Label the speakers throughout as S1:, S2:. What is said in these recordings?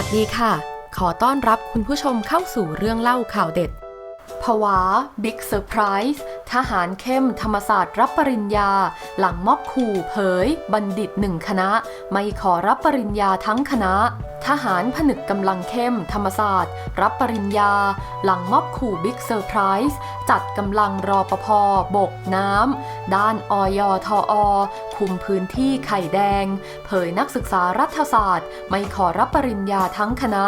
S1: ัสดีค่ะ ขอต้อนรับคุณผู้ชมเข้าสู่เรื่องเล่าข่าวเด็ดภาวะบิ๊กเซอร์ไพรส์ทหารเข้มธรรมศาสตร์รับปริญญา หลังม็อบขู่เผย บัณฑิตหนึ่งคณะ ไม่ขอรับปริญญาทั้งคณะ ทหารผนึกกำลังเข้มธรรมศาสตร์ รับปริญญา หลังมอบขู่บิ๊กเซอร์ไพรส์จัดกำลังรอปภบกน้ำ ด้านอย ทอ คุมพื้นที่ไข่แดง เผยนักศึกษารัฐศาสตร์ ไม่ขอรับปริญญาทั้งคณะ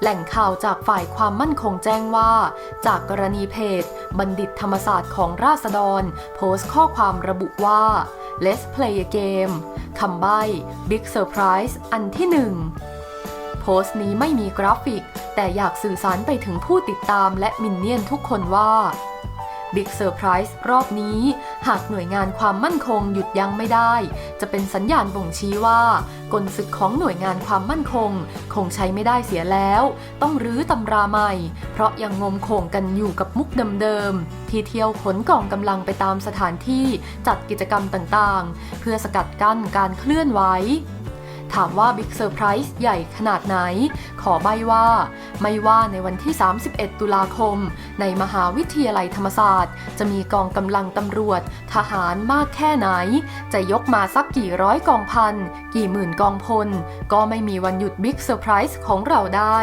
S1: แหล่งข่าวจากฝ่ายความมั่นคงแจ้งว่า จากกรณีเพจ บัณฑิตธรรมศาสตร์ของราษฎร โพสต์ข้อความระบุว่า Let's play a game คำใบ้ Big Surprise อันที่หนึ่งโพสต์นี้ไม่มีกราฟิก แต่อยากสื่อสารไปถึงผู้ติดตามและมินเนี่ยนทุกคนว่า Big Surprise รส์รอบนี้ หากหน่วยงานความมั่นคงหยุดยั้งไม่ได้ จะเป็นสัญญาณบ่งชี้ว่า กลศึกของหน่วยงานความมั่นคง คงใช้ไม่ได้เสียแล้ว ต้องรื้อตำราใหม่ เพราะยังงมโขงกันอยู่กับมุกเดิมๆที่เที่ยวขนกองกำลังไปตามสถานที่จัดกิจกรรมต่างๆ เพื่อสกัดกั้นการเคลื่อนไหว ถามว่าบิ๊กเซอร์ไพรส์ใหญ่ขนาดไหน ขอใบว่า ไม่ว่าในวันที่ 31 ตุลาคม ในมหาวิทยาลัยธรรมศาสตร์ จะมีกองกำลังตำรวจ ทหารมากแค่ไหน จะยกมาสักกี่ร้อยกองพัน กี่หมื่นกองพล ก็ไม่มีวันหยุดบิ๊กเซอร์ไพรส์ของเราได้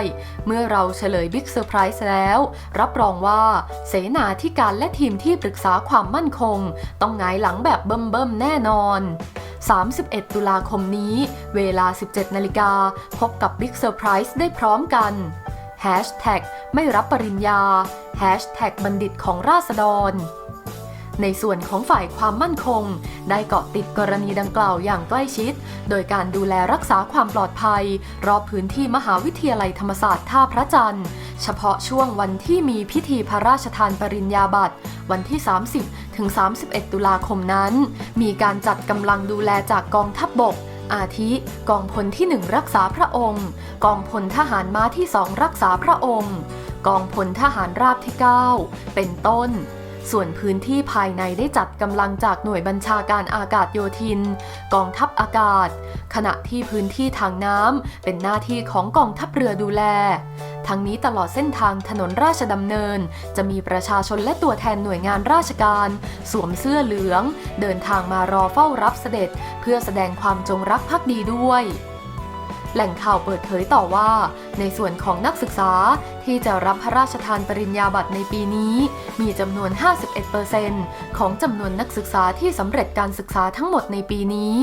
S1: เมื่อเราเฉลยบิ๊กเซอร์ไพรส์แล้ว รับรองว่า เสนาธิการและทีมที่ปรึกษาความมั่นคง ต้องงายหลังแบบเบิ่มๆแน่นอน 31 ตุลาคมนี้ เวลา 17 นาฬิกา พบกับ Big Surprise ได้พร้อมกัน Hashtag ไม่รับปริญญา Hashtag บัณฑิตของราษฎร ในส่วนของฝ่ายความมั่นคง ได้เกาะติดกรณีดังกล่าวอย่างใกล้ชิด โดยการดูแลรักษาความปลอดภัย รอบพื้นที่มหาวิทยาลัยธรรมศาสตร์ท่าพระจันทร์ เฉพาะช่วงวันที่มีพิธีพระราชทานปริญญาบัตร วันที่ 30 ถึง 31 ตุลาคมนั้น มีการจัดกำลังดูแลจากกองทัพบบก อาทิกองพลที่ 1 รักษาพระองค์ กองพลทหารม้าที่ 2 รักษาพระองค์ กองพลทหารราบที่ 9 เป็นต้นส่วนพื้นที่ภายในได้จัดกำลังจากหน่วยบัญชาการอากาศโยธิน กองทัพอากาศ ขณะที่พื้นที่ทางน้ำเป็นหน้าที่ของกองทัพเรือดูแล ทั้งนี้ตลอดเส้นทางถนนราชดำเนิน จะมีประชาชนและตัวแทนหน่วยงานราชการ สวมเสื้อเหลือง เดินทางมารอเฝ้ารับเสด็จ เพื่อแสดงความจงรักภักดีด้วย แหล่งข่าวเปิดเผยต่อว่า ในส่วนของนักศึกษาที่จะรับพระราชทานปริญญาบัตรในปีนี้ มีจำนวน 51%ของจำนวนนักศึกษาที่สำเร็จการศึกษาทั้งหมดในปีนี้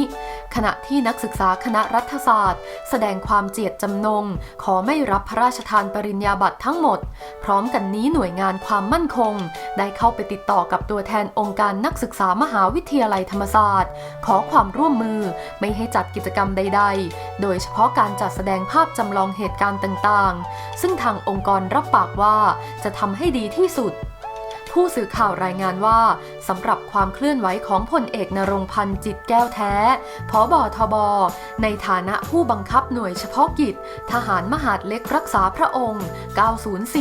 S1: ขณะที่นักศึกษาคณะรัฐศาสตร์ แสดงความเจียดจำนง ขอไม่รับพระราชทานปริญญาบัตรทั้งหมด พร้อมกันนี้หน่วยงานความมั่นคง ได้เข้าไปติดต่อกับตัวแทนองค์การนักศึกษามหาวิทยาลัยธรรมศาสตร์ ขอความร่วมมือไม่ให้จัดกิจกรรมใด ๆ โดยเฉพาะการจัดแสดงภาพจำลองเหตุการณ์ต่างๆ ซึ่งทางองค์กรรับปากว่าจะทำให้ดีที่สุด ผู้สื่อข่าวรายงานว่าสำหรับความเคลื่อนไหวของพลเอกนรงพันธ์จิตแก้วแท้ผอบอทบ ในฐานะผู้บังคับหน่วยเฉพาะกิจ ทหารมหาดเล็กรักษาพระองค์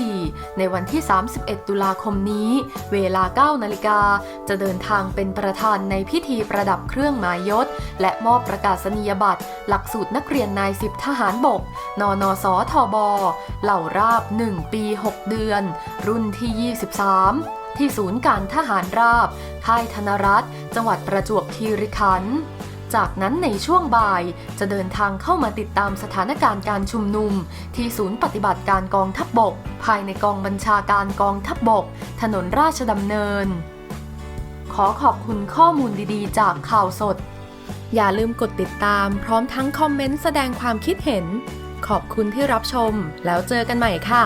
S1: 904 ในวันที่ 31 ตุลาคมนี้ เวลา 9 นาฬิกา จะเดินทางเป็นประธานในพิธีประดับเครื่องหมายยศ และมอบประกาศนียบัตร หลักสูตรนักเรียนนายสิบทหารบก นนสทบ เหล่าราบ 1 ปี 6 เดือน รุ่นที่ 23 ที่ศูนย์การทหารราบ ค่ายธนรัฐ จังหวัดประจวบคีรีขันธ์จากนั้นในช่วงบ่ายจะเดินทางเข้ามาติดตามสถานการณ์การชุมนุม ที่ศูนย์ปฏิบัติการกองทัพบบก ภายในกองบัญชาการกองทัพบบก ถนนราชดำเนิน ขอขอบคุณข้อมูลดีๆ จากข่าวสด อย่าลืมกดติดตามพร้อมทั้งคอมเมนต์แสดงความคิดเห็น ขอบคุณที่รับชม แล้วเจอกันใหม่ค่ะ